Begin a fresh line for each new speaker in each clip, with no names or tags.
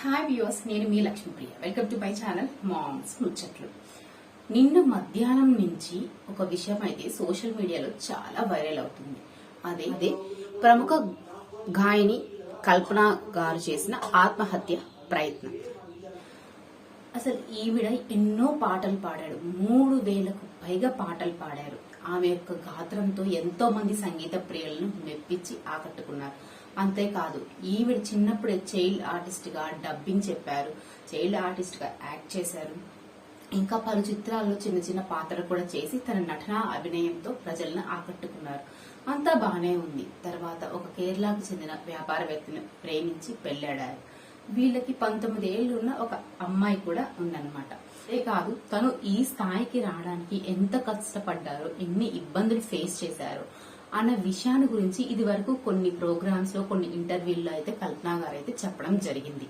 Hi viewers నేను మీ Lakshmipriya. Welcome to my channel moms ముచ్చట్లు నిన్న మధ్యాహ్నం నుంచి ఒక విషయం అయితే సోషల్ మీడియాలో చాలా వైరల్ అవుతుంది. అదే అదే ప్రముఖ గాయని కల్పన గారు చేసిన ఆత్మహత్య ప్రయత్నం. అసలు ఈవిడ ఎన్నో పాటలు పాడాడు. మూడు వేలకు పైగా పాటలు పాడారు. ఆమె యొక్క గాత్రంతో ఎంతో మంది సంగీత ప్రియులను మెప్పించి ఆకట్టుకున్నారు. అంతేకాదు ఈవిడ చిన్నప్పుడే చైల్డ్ ఆర్టిస్ట్గా డబ్బింగ్ చెప్పారు. చైల్డ్ ఆర్టిస్ట్గా యాక్ట్ చేశారు. ఇంకా పలు చిత్రాల్లో చిన్న చిన్న పాత్రలు కూడా చేసి తన నటన అభినయంతో ప్రజలను ఆకట్టుకున్నారు. అంతా బాగానే ఉంది. తర్వాత ఒక కేరళకు చెందిన వ్యాపారవేత్తను ప్రేమించి పెళ్ళాడారు. వీళ్ళకి పంతొమ్మిది ఏళ్ళు ఉన్న ఒక అమ్మాయి కూడా ఉందన్నమాట. అంతేకాదు కాదు తను ఈ స్థాయికి రావడానికి ఎంత కష్టపడ్డారో ఎన్ని ఇబ్బందులు ఫేస్ చేశారో అన్న విషయాన్ని గురించి ఇది వరకు కొన్ని ప్రోగ్రామ్స్లో కొన్ని ఇంటర్వ్యూల్లో అయితే కల్పన గారు అయితే చెప్పడం జరిగింది.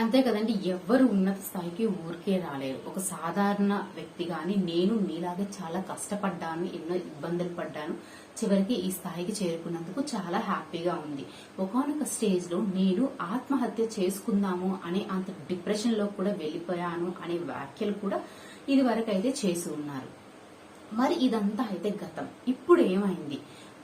అంతే కదండి ఎవ్వరు ఉన్నత స్థాయికి ఊరికే రాలేరు ఒక సాధారణ వ్యక్తి గాని నేను మీలాగే చాలా కష్టపడ్డాను ఎన్నో ఇబ్బందులు పడ్డాను చివరికి ఈ స్థాయికి చేరుకున్నందుకు చాలా హ్యాపీగా ఉంది. ఒకనొక స్టేజ్లో నేను ఆత్మహత్య చేసుకుందాము అనే అంత డిప్రెషన్లో కూడా వెళ్ళిపోయాను అనే వ్యాఖ్యలు కూడా ఇది వరకు అయితే చేసి ఉన్నారు. మరి ఇదంతా అయితే గతం. ఇప్పుడు ఏమైంది?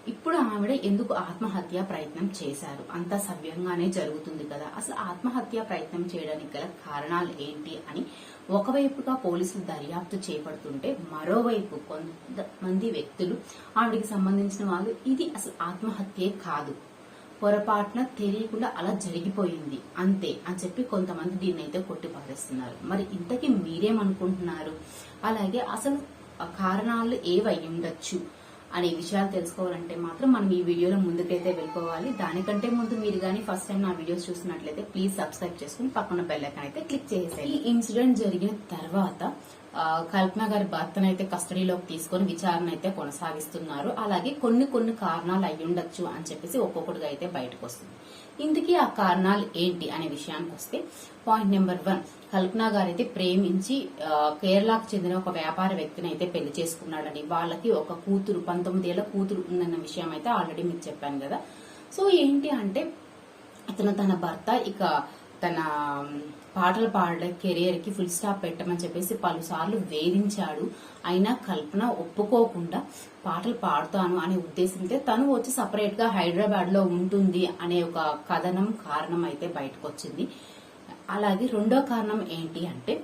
ఇప్పుడు ఆవిడ ఎందుకు ఆత్మహత్య ప్రయత్నం చేశారు? అంత సవ్యంగానే జరుగుతుంది కదా. అసలు ఆత్మహత్య ప్రయత్నం చేయడానికి గల కారణాలు ఏంటి అని ఒకవైపుగా పోలీసులు దర్యాప్తు చేపడుతుంటే మరోవైపు కొంతమంది వ్యక్తులు ఆవిడకి సంబంధించిన వాళ్ళు ఇది అసలు ఆత్మహత్యే కాదు. పొరపాటున తెలియకుండా అలా జరిగిపోయింది. అంతే అని చెప్పి కొంతమంది దీన్ని అయితే కొట్టిపారేస్తున్నారు. మరి ఇంతకీ మీరేమనుకుంటున్నారు? అలాగే అసలు కారణాలు ఏవై ఉండొచ్చు అనే విషయాలు తెలుసుకోవాలంటే మాత్రం మనం ఈ వీడియోలో ముందుకైతే వెళ్ళిపోవాలి. దానికంటే ముందు మీరు కానీ ఫస్ట్ టైం నా వీడియోస్ చూసినట్లయితే ప్లీజ్ సబ్స్క్రైబ్ చేసుకుని పక్కన బెల్లైకన్ అయితే క్లిక్ చేసేయండి. ఈ ఇన్సిడెంట్ జరిగిన తర్వాత కల్పన గారి భర్తను అయితే కస్టడీలోకి తీసుకొని విచారణ అయితే కొనసాగిస్తున్నారు. అలాగే కొన్ని కొన్ని కారణాలు అయ్యుండొచ్చు అని చెప్పేసి ఒక్కొక్కటిగా అయితే బయటకు వస్తుంది. ఇందుకీ ఆ కారణాలు ఏంటి అనే విషయానికి వస్తే పాయింట్ నెంబర్ వన్ కల్పన గారు అయితే ప్రేమించి కేరళకు చెందిన ఒక వ్యాపార వ్యక్తిని అయితే పెళ్ళి చేసుకున్నాడని వాళ్ళకి ఒక కూతురు పంతొమ్మిది ఏళ్ళ కూతురు ఉందన్న విషయం అయితే ఆల్రెడీ మీకు చెప్పాను కదా. సో ఏంటి అంటే అతను తన భర్త ఇక తన పాటలు పాడే కెరియర్కి ఫుల్ స్టాప్ పెట్టమని చెప్పేసి పలుసార్లు వేధించాడు. అయినా కల్పన ఒప్పుకోకుండా పాటలు పాడుతాను అనే ఉద్దేశంతో తను వచ్చి సపరేట్గా హైదరాబాద్లో ఉంటుంది అనే ఒక కథనం కారణం అయితే బయటకు వచ్చింది అలాగే రెండో కారణం ఏంటి అంటే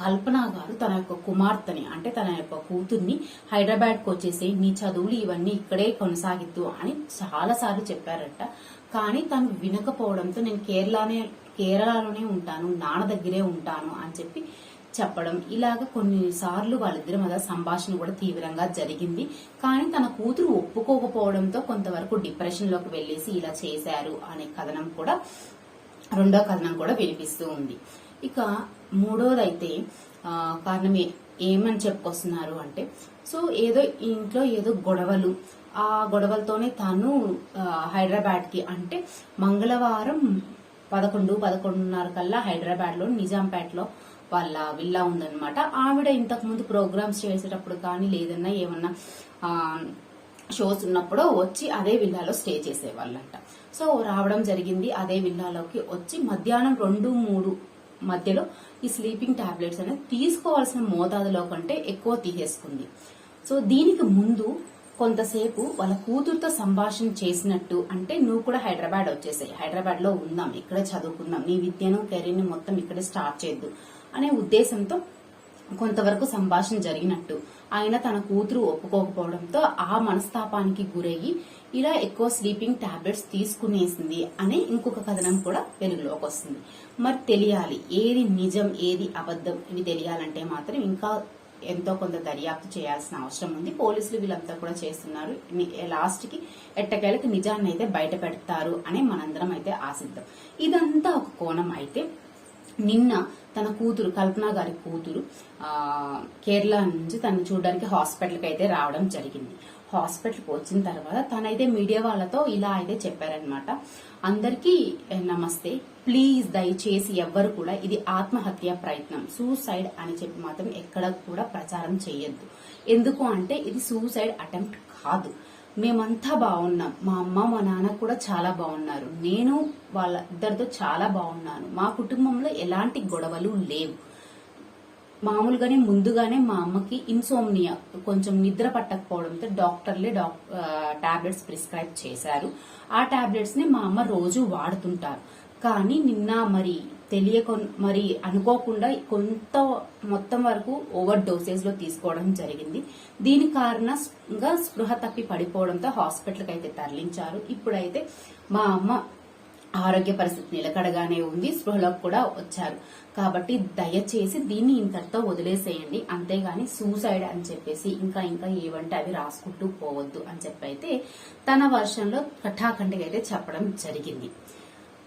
కల్పన గారు తన యొక్క కుమార్తెని అంటే తన యొక్క కూతుర్ని హైదరాబాద్కు వచ్చేసి నీ చదువులు ఇవన్నీ ఇక్కడే కొనసాగిద్దు అని చాలా సార్లు చెప్పారట. కానీ తను వినకపోవడంతో నేను కేరళనే కేరళలోనే ఉంటాను నాన్న దగ్గరే ఉంటాను అని చెప్పి చెప్పడం. ఇలాగ కొన్నిసార్లు వాళ్ళిద్దరి మధ్య సంభాషణ కూడా తీవ్రంగా జరిగింది. కానీ తన కూతురు ఒప్పుకోకపోవడంతో కొంతవరకు డిప్రెషన్లోకి వెళ్ళేసి ఇలా చేశారు అనే కథనం కూడా రెండో కథనం కూడా వినిపిస్తూ ఉంది. ఇక మూడోదైతే కారణం ఏమని చెప్పుకొస్తున్నారు అంటే సో ఏదో ఇంట్లో ఏదో గొడవలు ఆ గొడవలతోనే తాను హైదరాబాద్కి అంటే మంగళవారం పదకొండు పదకొండున్నర కల్లా హైదరాబాద్లో నిజాంపేటలో వాళ్ళ విల్లా ఉందనమాట ఆవిడ ఇంతకు ముందు ప్రోగ్రామ్స్ చేసేటప్పుడు కానీ లేదన్నా ఏమన్నా ఆ, షోస్ ఉన్నప్పుడు వచ్చి అదే విల్లాలో స్టే చేసేవాళ్ళంట. సో రావడం జరిగింది అదే విల్లాలోకి వచ్చి మధ్యాహ్నం రెండు మూడు మధ్యలో ఈ స్లీపింగ్ టాబ్లెట్స్ అనేది తీసుకోవాల్సిన మోతాదులో కంటే ఎక్కువ తీసేసుకుంది. సో దీనికి ముందు కొంతసేపు వాళ్ళ కూతురుతో సంభాషణ చేసినట్టు అంటే నువ్వు కూడా హైదరాబాద్ వచ్చేసాయి. హైదరాబాద్లో ఉందాం ఇక్కడే చదువుకుందాం నీ విద్యను కెరీర్ని మొత్తం ఇక్కడే స్టార్ట్ చేద్దు అనే ఉద్దేశంతో కొంతవరకు సంభాషణ జరిగినట్టు. ఆయన తన కూతురు ఒప్పుకోకపోవడంతో ఆ మనస్తాపానికి గురయ్యి ఇలా ఎక్కువ స్లీపింగ్ టాబ్లెట్స్ తీసుకునేసింది అనే ఇంకొక కథనం కూడా వెలుగులోకి వస్తుంది. మరి తెలియాలి ఏది నిజం ఏది అబద్ధం ఇవి తెలియాలంటే మాత్రం ఇంకా ఎంతో కొంత దర్యాప్తు చేయాల్సిన అవసరం ఉంది. పోలీసులు వీళ్ళంతా కూడా చేస్తున్నారు. లాస్ట్కి ఎట్టకేలకు నిజాన్ని అయితే బయట పెడతారు అని మనందరం అయితే ఆశిద్దాం. ఇదంతా ఒక కోణం అయితే నిన్న తన కూతురు కల్పన గారి కూతురు ఆ, కేరళ నుంచి తను చూడడానికి హాస్పిటల్కి అయితే రావడం జరిగింది. హాస్పిటల్కి వచ్చిన తర్వాత తనైతే మీడియా వాళ్ళతో ఇలా అయితే చెప్పారనమాట అందరికీ నమస్తే. ప్లీజ్ దయచేసి ఎవ్వరు కూడా ఇది ఆత్మహత్య ప్రయత్నం. సూసైడ్ అని చెప్పి మాత్రం ఎక్కడ కూడా ప్రచారం చేయొద్దు. ఎందుకు అంటే ఇది సూసైడ్ అటెంప్ట్ కాదు. మేమంతా బాగున్నాం. మా అమ్మ మా నాన్న కూడా చాలా బాగున్నారు. నేను వాళ్ళ ఇద్దరితో చాలా బాగున్నాను. మా కుటుంబంలో ఎలాంటి గొడవలు లేవు. మామూలుగానే ముందుగానే మా అమ్మకి ఇన్సోమ్నియా కొంచెం నిద్ర పట్టకపోవడంతో డాక్టర్లే డాక్ టాబ్లెట్స్ ప్రిస్క్రైబ్ చేశారు. ఆ టాబ్లెట్స్ని మా అమ్మ రోజు వాడుతుంటారు. కానీ నిన్న మరి తెలియక మరి అనుకోకుండా కొంత మొత్తం వరకు ఓవర్ డోసేజ్లో తీసుకోవడం జరిగింది. దీని కారణంగా స్పృహ తప్పి పడిపోవడంతో హాస్పిటల్కి అయితే తరలించారు. ఇప్పుడైతే మా అమ్మ ఆరోగ్య పరిస్థితి నిలకడగానే ఉంది. స్పృహలోకి కూడా వచ్చారు. కాబట్టి దయచేసి దీన్ని ఇంతటితో వదిలేసేయండి. అంతేగాని సూసైడ్ అని చెప్పేసి ఇంకా ఇంకా ఏవంటే అవి రాసుకుంటూ పోవద్దు అని చెప్పి అయితే తన వర్షంలో కఠాఖండిగా అయితే చెప్పడం జరిగింది.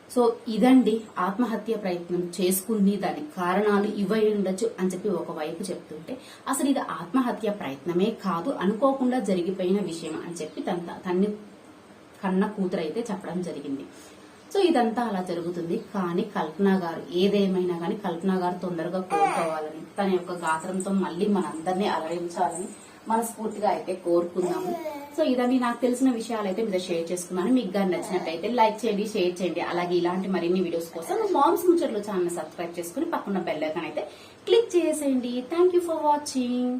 సో ఇదండి ఆత్మహత్య ప్రయత్నం చేసుకుంది దానికి కారణాలు ఇవై ఉండొచ్చు అని చెప్పి ఒకవైపు చెప్తుంటే అసలు ఇది ఆత్మహత్య ప్రయత్నమే కాదు అనుకోకుండా జరిగిపోయిన విషయం అని చెప్పి తన తన్ని కన్న కూతురు అయితే చెప్పడం జరిగింది. సో ఇదంతా అలా జరుగుతుంది. కానీ కల్పన గారు ఏదేమైనా కానీ కల్పన గారు తొందరగా కోరుకోవాలని తన యొక్క గాత్రంతో మళ్ళీ మనందరినీ అలరించాలని మనస్ఫూర్తిగా అయితే కోరుకుందాము. సో ఇదండి నాకు తెలిసిన విషయాలు అయితే మీతో షేర్ చేసుకున్నాను. మీకు గారు నచ్చినట్టయితే లైక్ చేయండి షేర్ చేయండి. అలాగే ఇలాంటి మరిన్ని వీడియోస్ కోసం మామ్స్ ముచ్చట్లు ఛానల్ సబ్స్క్రైబ్ చేసుకుని పక్కన బెల్ ఐకాన్ అయితే క్లిక్ చేసేయండి. Thank you for watching